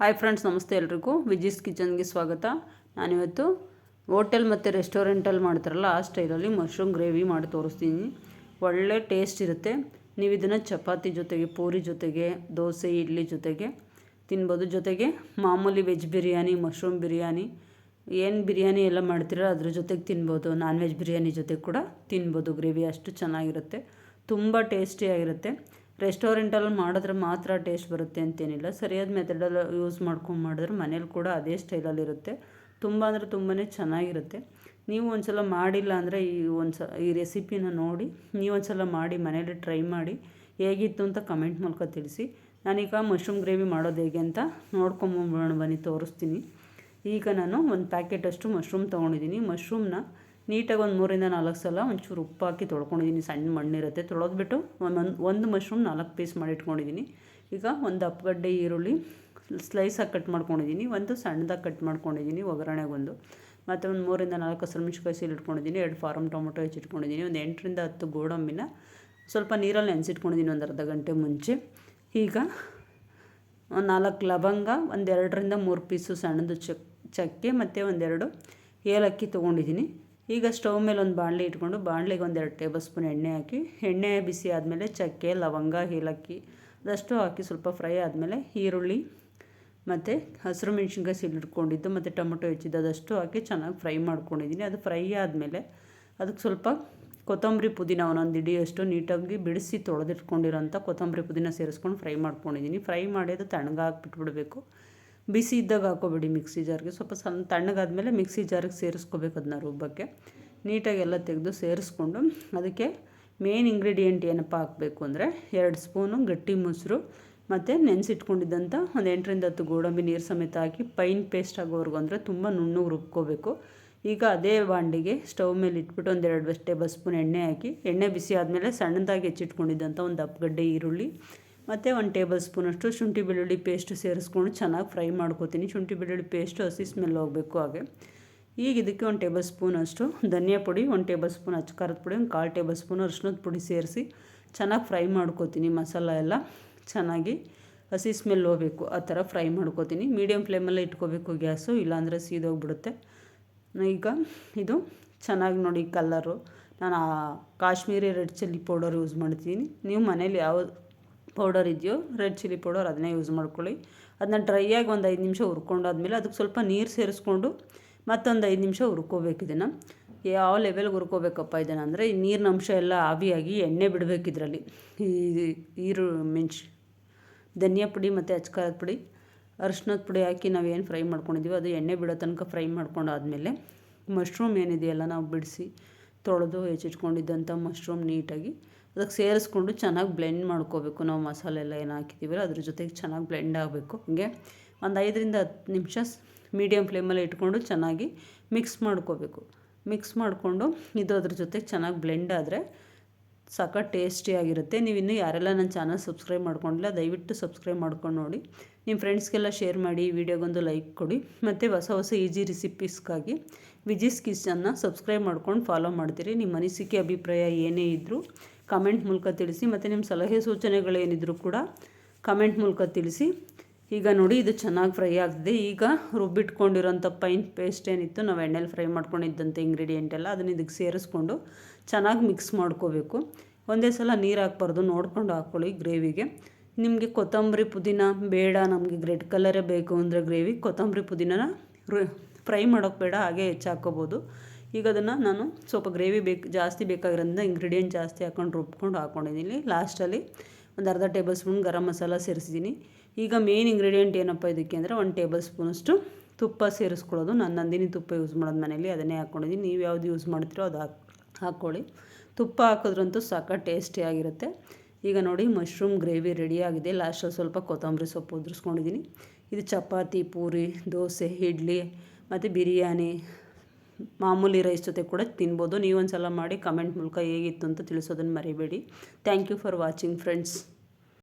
Hi friends ನಮಸ್ತೆ ಎಲ್ರಿಗೂ. ವಿಜಿಸ್ ಕಿಚನ್ಗೆ ಸ್ವಾಗತ. ನಾನಿವತ್ತು ಹೋಟೆಲ್ ಮತ್ತು ರೆಸ್ಟೋರೆಂಟಲ್ಲಿ ಮಾಡ್ತಾರಲ್ಲ, ಆ ಸ್ಟೈಲಲ್ಲಿ ಮಶ್ರೂಮ್ ಗ್ರೇವಿ ಮಾಡಿ ತೋರಿಸ್ತೀನಿ. ಒಳ್ಳೆ ಟೇಸ್ಟ್ ಇರುತ್ತೆ. ನೀವು ಇದನ್ನು ಚಪಾತಿ ಜೊತೆಗೆ, ಪೂರಿ ಜೊತೆಗೆ, ದೋಸೆ, ಇಡ್ಲಿ ಜೊತೆಗೆ ತಿನ್ಬೋದು. ಜೊತೆಗೆ ಮಾಮೂಲಿ ವೆಜ್ ಬಿರಿಯಾನಿ ಮಶ್ರೂಮ್ ಬಿರಿಯಾನಿ, ಏನು ಬಿರಿಯಾನಿ ಎಲ್ಲ ಮಾಡ್ತೀರೋ ಅದ್ರ ಜೊತೆಗೆ ತಿನ್ಬೋದು. ನಾನ್ ವೆಜ್ ಬಿರಿಯಾನಿ ಜೊತೆಗೆ ಕೂಡ ತಿನ್ಬೋದು. ಗ್ರೇವಿ ಅಷ್ಟು ಚೆನ್ನಾಗಿರುತ್ತೆ. ತುಂಬ ಟೇಸ್ಟಿಯಾಗಿರುತ್ತೆ ರೆಸ್ಟೋರೆಂಟಲ್ಲಿ ಮಾಡಿದ್ರೆ ಮಾತ್ರ ಟೇಸ್ಟ್ ಬರುತ್ತೆ ಅಂತೇನಿಲ್ಲ. ಸರಿಯಾದ ಮೆಥಡಲ್ಲಿ ಯೂಸ್ ಮಾಡ್ಕೊಂಡು ಮಾಡಿದ್ರೆ ಮನೇಲಿ ಕೂಡ ಅದೇ ಸ್ಟೈಲಲ್ಲಿರುತ್ತೆ ತುಂಬ ಅಂದರೆ ತುಂಬಾ ಚೆನ್ನಾಗಿರುತ್ತೆ. ನೀವು ಒಂದು ಸಲ ಮಾಡಿಲ್ಲ ಅಂದರೆ ಈ ಒಂದು ಸ ಈ ರೆಸಿಪಿನ ನೋಡಿ, ನೀವು ಸಲ ಮಾಡಿ, ಮನೇಲಿ ಟ್ರೈ ಮಾಡಿ, ಹೇಗಿತ್ತು ಅಂತ ಕಮೆಂಟ್ ಮೂಲಕ ತಿಳಿಸಿ. ನಾನೀಗ ಮಶ್ರೂಮ್ ಗ್ರೇವಿ ಮಾಡೋದು ಹೇಗೆ ಅಂತ ನೋಡ್ಕೊಂಬಂಬೋಣ ಬನ್ನಿ, ತೋರಿಸ್ತೀನಿ. ಈಗ ನಾನು ಒಂದು ಪ್ಯಾಕೆಟಷ್ಟು ಮಶ್ರೂಮ್ ತೊಗೊಂಡಿದ್ದೀನಿ. ಮಶ್ರೂಮ್ನ ನೀಟಾಗಿ ಒಂದು ಮೂರಿಂದ ನಾಲ್ಕು ಸಲ ಒಂಚೂರು ಉಪ್ಪಾಕಿ ತೊಳ್ಕೊಂಡಿದ್ದೀನಿ. ಸಣ್ಣ ಮಣ್ಣಿರುತ್ತೆ. ತೊಳೆದ್ಬಿಟ್ಟು ಒಂದು ಒಂದು ಮಶ್ರೂಮ್ ನಾಲ್ಕು ಪೀಸ್ ಮಾಡಿ ಇಟ್ಕೊಂಡಿದ್ದೀನಿ ಈಗ ಒಂದು ಅಪ್ಪಗಡ್ಡೆ ಈರುಳ್ಳಿ ಸ್ಲೈಸಾಗಿ ಕಟ್ ಮಾಡ್ಕೊಂಡಿದ್ದೀನಿ. ಒಂದು ಸಣ್ಣದಾಗಿ ಕಟ್ ಮಾಡ್ಕೊಂಡಿದ್ದೀನಿ ಒಗ್ಗರಣೆಗೊಂದು. ಮತ್ತು ಒಂದು ಮೂರಿಂದ ನಾಲ್ಕು ಹಸಿರು ಮೆಣಸಿನ್ಕಾಯಿ ಸೀಲ್ ಇಟ್ಕೊಂಡಿದ್ದೀನಿ. ಎರಡು ಫಾರಮ್ ಟೊಮೊಟೊ ಹೆಚ್ಚಿಟ್ಕೊಂಡಿದ್ದೀನಿ. ಒಂದು ಎಂಟರಿಂದ ಹತ್ತು ಗೋಡಂಬಿನ ಸ್ವಲ್ಪ ನೀರಲ್ಲಿ ನೆನೆಸಿಟ್ಕೊಂಡಿದ್ದೀನಿ ಒಂದು ಅರ್ಧ ಗಂಟೆ ಮುಂಚೆ. ಈಗ ಒಂದು ನಾಲ್ಕು ಲವಂಗ ಒಂದೆರಡರಿಂದ ಮೂರು ಪೀಸು ಸಣ್ಣದು ಚಕ್ ಚಕ್ಕೆ ಮತ್ತು ಒಂದೆರಡು ಏಲಕ್ಕಿ ತೊಗೊಂಡಿದ್ದೀನಿ. ಈಗ ಸ್ಟವ್ ಮೇಲೆ ಒಂದು ಬಾಣಲೆ ಇಟ್ಕೊಂಡು ಬಾಣಲೆಗೆ ಒಂದೆರಡು ಟೇಬಲ್ ಸ್ಪೂನ್ ಎಣ್ಣೆ ಹಾಕಿ, ಎಣ್ಣೆ ಬಿಸಿ ಆದಮೇಲೆ ಚಕ್ಕೆ, ಲವಂಗ, ಏಲಕ್ಕಿ ಅದಷ್ಟು ಹಾಕಿ ಸ್ವಲ್ಪ ಫ್ರೈ ಆದಮೇಲೆ ಈರುಳ್ಳಿ ಮತ್ತು ಹಸಿರು ಮೆಣಸಿನ್ಕಾಯಿ ಸಿಡಿಟ್ಕೊಂಡಿದ್ದು ಮತ್ತು ಟೊಮೊಟೊ ಹೆಚ್ಚಿದ್ದು ಅದಷ್ಟು ಹಾಕಿ ಚೆನ್ನಾಗಿ ಫ್ರೈ ಮಾಡ್ಕೊಂಡಿದ್ದೀನಿ. ಅದು ಫ್ರೈ ಆದಮೇಲೆ ಅದಕ್ಕೆ ಸ್ವಲ್ಪ ಕೊತ್ತಂಬರಿ ಪುದೀನ ಒಂದೊಂದು ಇಡಿಯಷ್ಟು ನೀಟಾಗಿ ಬಿಡಿಸಿ ತೊಳೆದಿಟ್ಕೊಂಡಿರೋಂಥ ಕೊತ್ತಂಬರಿ ಪುದೀನ ಸೇರಿಸ್ಕೊಂಡು ಫ್ರೈ ಮಾಡ್ಕೊಂಡಿದ್ದೀನಿ. ಫ್ರೈ ಮಾಡಿ ಅದು ತಣ್ಣಗಾಕ್ಬಿಟ್ಬಿಡಬೇಕು ಬಿಸಿ ಇದ್ದಾಗ ಹಾಕೋಬೇಡಿ ಮಿಕ್ಸಿ ಜಾರ್ಗೆ. ಸ್ವಲ್ಪ ಸಣ್ಣ ತಣ್ಣಗಾದ್ಮೇಲೆ ಮಿಕ್ಸಿ ಜಾರಿಗೆ ಸೇರಿಸ್ಕೋಬೇಕು ಅದನ್ನ ರುಬ್ಬಕ್ಕೆ. ನೀಟಾಗಿ ಎಲ್ಲ ತೆಗೆದು ಸೇರಿಸ್ಕೊಂಡು ಅದಕ್ಕೆ ಮೇನ್ ಇಂಗ್ರೀಡಿಯೆಂಟ್ ಏನಪ್ಪ ಹಾಕಬೇಕು ಅಂದರೆ ಎರಡು ಸ್ಪೂನು ಗಟ್ಟಿ ಮೊಸರು ಮತ್ತು ನೆನೆಸಿಟ್ಕೊಂಡಿದ್ದಂಥ ಒಂದು ಎಂಟರಿಂದ ಹತ್ತು ಗೋಡಂಬಿ ನೀರು ಸಮೇತ ಹಾಕಿ ಪೈನ್ ಪೇಸ್ಟ್ ಆಗೋವರೆಗೂ ಅಂದರೆ ತುಂಬ ನುಣ್ಣಗೆ ರುಬ್ಕೋಬೇಕು. ಈಗ ಅದೇ ಬಾಂಡಿಗೆ ಸ್ಟವ್ ಮೇಲೆ ಇಟ್ಬಿಟ್ಟು ಒಂದೆರಡು ಟೇಬಲ್ ಸ್ಪೂನ್ ಎಣ್ಣೆ ಹಾಕಿ. ಎಣ್ಣೆ ಬಿಸಿ ಆದಮೇಲೆ ಸಣ್ಣದಾಗಿ ಹೆಚ್ಚಿಟ್ಕೊಂಡಿದ್ದಂಥ ಒಂದು ದಪ್ಪಗಡ್ಡೆ ಈರುಳ್ಳಿ ಮತ್ತು ಒಂದು ಟೇಬಲ್ ಸ್ಪೂನಷ್ಟು ಶುಂಠಿ ಬೆಳ್ಳುಳ್ಳಿ ಪೇಸ್ಟ್ ಸೇರಿಸ್ಕೊಂಡು ಚೆನ್ನಾಗಿ ಫ್ರೈ ಮಾಡ್ಕೋತೀನಿ. ಶುಂಠಿ ಬೆಳ್ಳುಳ್ಳಿ ಪೇಸ್ಟು ಹಸಿ ಸ್ಮೆಲ್ ಹೋಗಬೇಕು ಹಾಗೆ. ಈಗ ಇದಕ್ಕೆ ಒಂದು ಟೇಬಲ್ ಸ್ಪೂನಷ್ಟು ಧನಿಯಾ ಪುಡಿ ಒಂದು ಟೇಬಲ್ ಸ್ಪೂನ್ ಖಾರದ ಪುಡಿ, ಒಂದು ಕಾಲು ಟೇಬಲ್ ಸ್ಪೂನ್ ಅರಿಶಿನದ ಪುಡಿ ಸೇರಿಸಿ ಚೆನ್ನಾಗಿ ಫ್ರೈ ಮಾಡ್ಕೋತೀನಿ ಮಸಾಲ ಎಲ್ಲ. ಚೆನ್ನಾಗಿ ಹಸಿ ಸ್ಮೆಲ್ ಹೋಗಬೇಕು, ಆ ಥರ ಫ್ರೈ ಮಾಡ್ಕೋತೀನಿ. ಮೀಡಿಯಮ್ ಫ್ಲೇಮಲ್ಲೇ ಇಟ್ಕೋಬೇಕು ಗ್ಯಾಸು, ಇಲ್ಲಾಂದರೆ ಸೀದೋಗ್ಬಿಡುತ್ತೆ. ಈಗ ಇದು ಚೆನ್ನಾಗಿ ನೋಡಿ ಕಲ್ಲರು ನಾನು Kashmiri red chilli powder use ಮಾಡ್ತೀನಿ. ನೀವು ಮನೇಲಿ ಯಾವ ಪೌಡರ್ ಇದೆಯೋ ರೆಡ್ ಚಿಲ್ಲಿ ಪೌಡರ್ ಅದನ್ನೇ ಯೂಸ್ ಮಾಡ್ಕೊಳ್ಳಿ. ಅದನ್ನ ಡ್ರೈಯಾಗಿ ಒಂದು ಐದು ನಿಮಿಷ ಹುರ್ಕೊಂಡಾದ್ಮೇಲೆ ಅದಕ್ಕೆ ಸ್ವಲ್ಪ ನೀರು ಸೇರಿಸ್ಕೊಂಡು ಮತ್ತೊಂದು ಐದು ನಿಮಿಷ ಹುರ್ಕೋಬೇಕು ಇದನ್ನು. ಯಾವ ಲೆವೆಲ್ಗೆ ಹುರ್ಕೋಬೇಕಪ್ಪ ಇದನ್ನು ಅಂದರೆ, ಈ ನೀರಿನ ಅಂಶ ಎಲ್ಲ ಆವಿಯಾಗಿ ಎಣ್ಣೆ ಬಿಡಬೇಕು ಇದರಲ್ಲಿ. ಈ ಈರು ಮೆಣಸು ಧನಿಯಾ ಪುಡಿ ಮತ್ತು ಅಚ್ಕಾರದ ಪುಡಿ ಅರಿಶಿನದ ಪುಡಿ ಹಾಕಿ ನಾವು ಏನು ಫ್ರೈ ಮಾಡ್ಕೊಂಡಿದ್ದೀವಿ ಅದು ಎಣ್ಣೆ ಬಿಡೋ ತನಕ ಫ್ರೈ ಮಾಡ್ಕೊಂಡಾದಮೇಲೆ ಮಶ್ರೂಮ್ ಏನಿದೆಯಲ್ಲ ನಾವು ಬಿಡಿಸಿ ತೊಳೆದು ಹೆಚ್ಚಿಟ್ಕೊಂಡಿದ್ದಂಥ ಮಶ್ರೂಮ್ ನೀಟಾಗಿ ಅದಕ್ಕೆ ಸೇರಿಸ್ಕೊಂಡು ಚೆನ್ನಾಗಿ ಬ್ಲೆಂಡ್ ಮಾಡ್ಕೋಬೇಕು. ನಾವು ಮಸಾಲೆ ಎಲ್ಲ ಏನು ಹಾಕಿದ್ದೀವಲ್ಲ, ಅದ್ರ ಜೊತೆಗೆ ಚೆನ್ನಾಗಿ ಬ್ಲೆಂಡ್ ಆಗಬೇಕು. ಹಂಗೆ ಒಂದು ಐದರಿಂದ ಹತ್ತು ನಿಮಿಷ ಮೀಡಿಯಮ್ ಫ್ಲೇಮಲ್ಲಿ ಇಟ್ಕೊಂಡು ಚೆನ್ನಾಗಿ ಮಿಕ್ಸ್ ಮಾಡ್ಕೋಬೇಕು. ಮಿಕ್ಸ್ ಮಾಡಿಕೊಂಡು ಇದು ಅದ್ರ ಜೊತೆಗೆ ಚೆನ್ನಾಗಿ ಬ್ಲೆಂಡ್ ಆದರೆ ಸಾಕ ಟೇಸ್ಟಿಯಾಗಿರುತ್ತೆ ನೀವು ಇನ್ನೂ ಯಾರೆಲ್ಲ ನನ್ನ ಚಾನಲ್ ಸಬ್ಸ್ಕ್ರೈಬ್ ಮಾಡ್ಕೊಂಡಿಲ್ಲ, ದಯವಿಟ್ಟು ಸಬ್ಸ್ಕ್ರೈಬ್ ಮಾಡ್ಕೊಂಡು ನೋಡಿ. ನಿಮ್ಮ ಫ್ರೆಂಡ್ಸ್ಗೆಲ್ಲ ಶೇರ್ ಮಾಡಿ ವಿಡಿಯೋಗೊಂದು ಲೈಕ್ ಕೊಡಿ. ಮತ್ತು ಹೊಸ ಹೊಸ ಈಜಿ ರೆಸಿಪೀಸ್ಗಾಗಿ ವಿಜಿಸ್ ಕಿಚನ್ನ ಸಬ್ಸ್ಕ್ರೈಬ್ ಮಾಡ್ಕೊಂಡು ಫಾಲೋ ಮಾಡ್ತೀರಿ. ನಿಮ್ಮ ಅನಿಸಿಕೆ, ಅಭಿಪ್ರಾಯ ಏನೇ ಇದ್ದರೂ ಕಮೆಂಟ್ ಮೂಲಕ ತಿಳಿಸಿ ಮತ್ತು ನಿಮ್ಮ ಸಲಹೆ ಸೂಚನೆಗಳೇನಿದ್ರು ಕೂಡ ಕಮೆಂಟ್ ಮೂಲಕ ತಿಳಿಸಿ. ಈಗ ನೋಡಿ, ಇದು ಚೆನ್ನಾಗಿ ಫ್ರೈ ಆಗ್ತಿದೆ. ಈಗ ರುಬ್ಬಿಟ್ಕೊಂಡಿರೋಂಥ ಪೈನ್ ಪೇಸ್ಟ್ ಏನಿತ್ತು, ನಾವು ಎಣ್ಣೆಲಿ ಫ್ರೈ ಮಾಡ್ಕೊಂಡಿದ್ದಂಥ ಇಂಗ್ರೀಡಿಯೆಂಟ್ ಎಲ್ಲ ಅದನ್ನು ಇದಕ್ಕೆ ಸೇರಿಸ್ಕೊಂಡು ಚೆನ್ನಾಗಿ ಮಿಕ್ಸ್ ಮಾಡ್ಕೋಬೇಕು. ಒಂದೇ ಸಲ ನೀರು ಹಾಕ್ಬಾರ್ದು, ನೋಡ್ಕೊಂಡು ಹಾಕ್ಕೊಳ್ಳಿ ಗ್ರೇವಿಗೆ. ನಿಮಗೆ ಕೊತ್ತಂಬರಿ ಪುದೀನ ಬೇಡ, ನಮಗೆ ರೆಡ್ ಕಲರೇ ಬೇಕು ಅಂದರೆ ಗ್ರೇವಿ, ಕೊತ್ತಂಬರಿ ಪುದೀನನ ಫ್ರೈ ಮಾಡೋಕ್ಕೆ ಬೇಡ, ಹಾಗೆ ಹೆಚ್ಚಾಕೋಬೋದು ಈಗ ಅದನ್ನು ನಾನು ಸ್ವಲ್ಪ ಗ್ರೇವಿ ಬೇಕು, ಜಾಸ್ತಿ ಬೇಕಾಗಿರೋದ್ರಿಂದ ಇಂಗ್ರೀಡಿಯೆಂಟ್ ಜಾಸ್ತಿ ಹಾಕ್ಕೊಂಡು ರುಬ್ಕೊಂಡು ಹಾಕ್ಕೊಂಡಿದ್ದೀನಿ ಲಾಸ್ಟಲ್ಲಿ ಒಂದು ಅರ್ಧ ಟೇಬಲ್ ಸ್ಪೂನ್ ಗರಂ ಮಸಾಲ ಸೇರಿಸಿದ್ದೀನಿ. ಈಗ ಮೇನ್ ಇಂಗ್ರೀಡಿಯೆಂಟ್ ಏನಪ್ಪ ಇದಕ್ಕೆ ಅಂದರೆ ಒಂದು ಟೇಬಲ್ ಸ್ಪೂನಷ್ಟು ತುಪ್ಪ ಸೇರಿಸ್ಕೊಳ್ಳೋದು. ನಾನು ನಂದಿನಿ ತುಪ್ಪ ಯೂಸ್ ಮಾಡೋದು ಮನೇಲಿ ಅದನ್ನೇ ಹಾಕ್ಕೊಂಡಿದ್ದೀನಿ ನೀವು ಯಾವುದು ಯೂಸ್ ಮಾಡ್ತೀರೋ ಅದು ಹಾಕಿ, ಹಾಕ್ಕೊಳ್ಳಿ. ತುಪ್ಪ ಹಾಕಿದ್ರಂತೂ ಸಾಕ ಟೇಸ್ಟಿಯಾಗಿರುತ್ತೆ ಈಗ ನೋಡಿ ಮಶ್ರೂಮ್ ಗ್ರೇವಿ ರೆಡಿಯಾಗಿದೆ ಲಾಸ್ಟಲ್ಲಿ ಸ್ವಲ್ಪ ಕೊತ್ತಂಬರಿ ಸೊಪ್ಪು ಉದುರಿಸ್ಕೊಂಡಿದ್ದೀನಿ. ಇದು ಚಪಾತಿ, ಪೂರಿ, ದೋಸೆ, ಇಡ್ಲಿ, ಮತ್ತು ಬಿರಿಯಾನಿ ಮಾಮೂಲಿ ರೈಸ್ ಜೊತೆ ಕೂಡ ತಿನ್ಬೋದು. ನೀವೊಂದು ಸಲ ಮಾಡಿ ಕಮೆಂಟ್ ಮೂಲಕ ಹೇಗಿತ್ತು ಅಂತ ತಿಳಿಸೋದನ್ನು ಮರಿಬೇಡಿ. Thank you for watching friends